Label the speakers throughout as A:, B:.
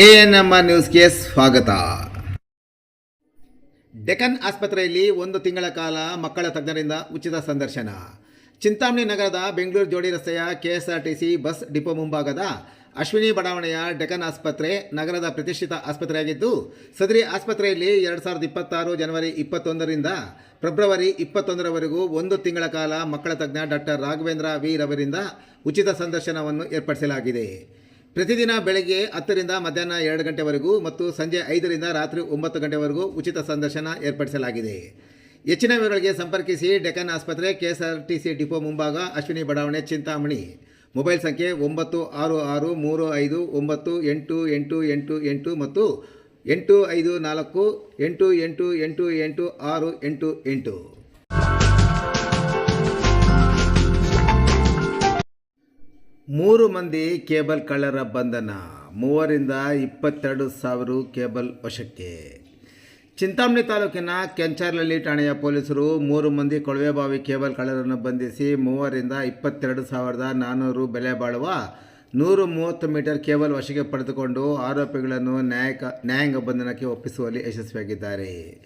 A: A N M ನ್ಯೂಸ್ಗೆ ಸ್ವಾಗತ. ಡೆಕನ್ ಆಸ್ಪತ್ರೆಯಲ್ಲಿ ಒಂದು ತಿಂಗಳ ಕಾಲ ಮಕ್ಕಳ ತಜ್ಞರಿಂದ ಉಚಿತ ಸಂದರ್ಶನ. ಚಿಂತಾಮಣಿ ನಗರದ ಬೆಂಗಳೂರು ಜೋಡಿ ರಸ್ತೆಯ ಕೆಎಸ್ಆರ್ಟಿಸಿ ಬಸ್ ಡಿಪೋ ಮುಂಭಾಗದ ಅಶ್ವಿನಿ ಬಡಾವಣೆಯ ಡೆಕನ್ ಆಸ್ಪತ್ರೆ ನಗರದ ಪ್ರತಿಷ್ಠಿತ ಆಸ್ಪತ್ರೆಯಾಗಿದ್ದು, ಸದರಿ ಆಸ್ಪತ್ರೆಯಲ್ಲಿ ಎರಡು ಸಾವಿರದ ಇಪ್ಪತ್ತಾರು ಜನವರಿ ಇಪ್ಪತ್ತೊಂದರಿಂದ ಫೆಬ್ರವರಿ ಇಪ್ಪತ್ತೊಂದರವರೆಗೂ ಒಂದು ತಿಂಗಳ ಕಾಲ ಮಕ್ಕಳ ತಜ್ಞ ಡಾಕ್ಟರ್ ರಾಘವೇಂದ್ರ ವಿ ಅವರಿಂದ ಉಚಿತ ಸಂದರ್ಶನವನ್ನು ಏರ್ಪಡಿಸಲಾಗಿದೆ. ಪ್ರತಿದಿನ ಬೆಳಗ್ಗೆ ಹತ್ತರಿಂದ ಮಧ್ಯಾಹ್ನ ಎರಡು ಗಂಟೆವರೆಗೂ ಮತ್ತು ಸಂಜೆ ಐದರಿಂದ ರಾತ್ರಿ ಒಂಬತ್ತು ಗಂಟೆವರೆಗೂ ಉಚಿತ ಸಂದರ್ಶನ ಏರ್ಪಡಿಸಲಾಗಿದೆ. ಹೆಚ್ಚಿನ ವಿವರಗಳಿಗೆ ಸಂಪರ್ಕಿಸಿ ಡೆಕನ್ ಆಸ್ಪತ್ರೆ, ಕೆಎಸ್ಆರ್ಟಿಸಿ ಡಿಪೋ ಮುಂಭಾಗ, ಅಶ್ವಿನಿ ಬಡಾವಣೆ, ಚಿಂತಾಮಣಿ. ಮೊಬೈಲ್ ಸಂಖ್ಯೆ ಒಂಬತ್ತು ಆರು ಆರು ಮೂರು ಐದು ಒಂಬತ್ತು ಎಂಟು ಎಂಟು ಎಂಟು ಎಂಟು ಮತ್ತು ಎಂಟು ಐದು ನಾಲ್ಕು ಎಂಟು ಎಂಟು ಎಂಟು ಎಂಟು ಆರು ಎಂಟು ಎಂಟು. ಮೂರು ಮಂದಿ ಕೇಬಲ್ ಕಳ್ಳರ ಬಂಧನ. ಮೂವರಿಂದ ಇಪ್ಪತ್ತೆರಡು ಸಾವಿರ ಕೇಬಲ್ ವಶಕ್ಕೆ. ಚಿಂತಾಮಣಿ ತಾಲೂಕಿನ ಕೆಂಚಾರ್ಲಹಳ್ಳಿ ಠಾಣೆಯ ಪೊಲೀಸರು ಮೂರು ಮಂದಿ ಕೊಳವೆಬಾವಿ ಕೇಬಲ್ ಕಳ್ಳರನ್ನು ಬಂಧಿಸಿ ಮೂವರಿಂದ ಇಪ್ಪತ್ತೆರಡು ಸಾವಿರದ ನಾನ್ನೂರು ಬೆಲೆ ಬಾಳುವ ನೂರು ಮೂವತ್ತು ಮೀಟರ್ ಕೇಬಲ್ ವಶಕ್ಕೆ ಪಡೆದುಕೊಂಡು ಆರೋಪಿಗಳನ್ನು ನ್ಯಾಯಕ ನ್ಯಾಯಾಂಗ ಬಂಧನಕ್ಕೆ ಒಪ್ಪಿಸುವಲ್ಲಿ ಯಶಸ್ವಿಯಾಗಿದ್ದಾರೆ.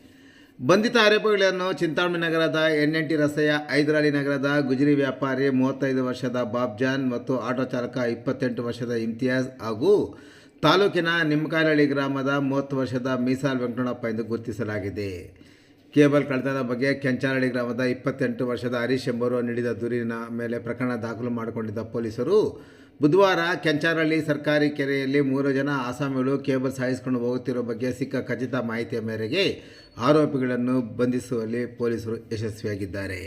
A: ಬಂಧಿತ ಆರೋಪಿಗಳನ್ನು ಚಿಂತಾಮಣಿ ನಗರದ ಎನ್ ಎನ್ ಟಿ ರಸ್ತೆಯ ಐದರಾಳಿ ನಗರದ ಗುಜರಿ ವ್ಯಾಪಾರಿ ಮೂವತ್ತೈದು ವರ್ಷದ ಬಾಬ್ಜಾನ್ ಮತ್ತು ಆಟೋ ಚಾಲಕ ಇಪ್ಪತ್ತೆಂಟು ವರ್ಷದ ಇಮ್ತಿಯಾಜ್ ಹಾಗೂ ತಾಲೂಕಿನ ನಿಮ್ಮಕಾಲಹಳ್ಳಿ ಗ್ರಾಮದ ಮೂವತ್ತು ವರ್ಷದ ಮೀಸಾಲ್ ವೆಂಕಟಪ್ಪ ಎಂದು ಗುರುತಿಸಲಾಗಿದೆ. ಕೇಬಲ್ ಕಳ್ಳತನದ ಬಗ್ಗೆ ಕೆಂಚಾರಳ್ಳಿ ಗ್ರಾಮದ ಇಪ್ಪತ್ತೆಂಟು ವರ್ಷದ ಹರೀಶ್ ಎಂಬುವರು ನೀಡಿದ ದೂರಿನ ಮೇಲೆ ಪ್ರಕರಣ ದಾಖಲು ಮಾಡಿಕೊಂಡಿದ್ದ ಪೊಲೀಸರು. ಬುಧವಾರ ಕೆಂಚಾರಳ್ಳಿ ಸರ್ಕಾರಿ ಕೆರೆಯಲ್ಲಿ ಮೂರು ಜನ ಆಸಾಮಿಗಳು ಕೇಬಲ್ ಸಾಯಿಸಿಕೊಂಡು ಹೋಗುತ್ತಿರುವ ಬಗ್ಗೆ ಸಿಕ್ಕ ಖಚಿತ ಮಾಹಿತಿಯ ಮೇರೆಗೆ ಆರೋಪಿಗಳನ್ನು ಬಂಧಿಸುವಲ್ಲಿ ಪೊಲೀಸರು ಯಶಸ್ವಿಯಾಗಿದ್ದಾರೆ.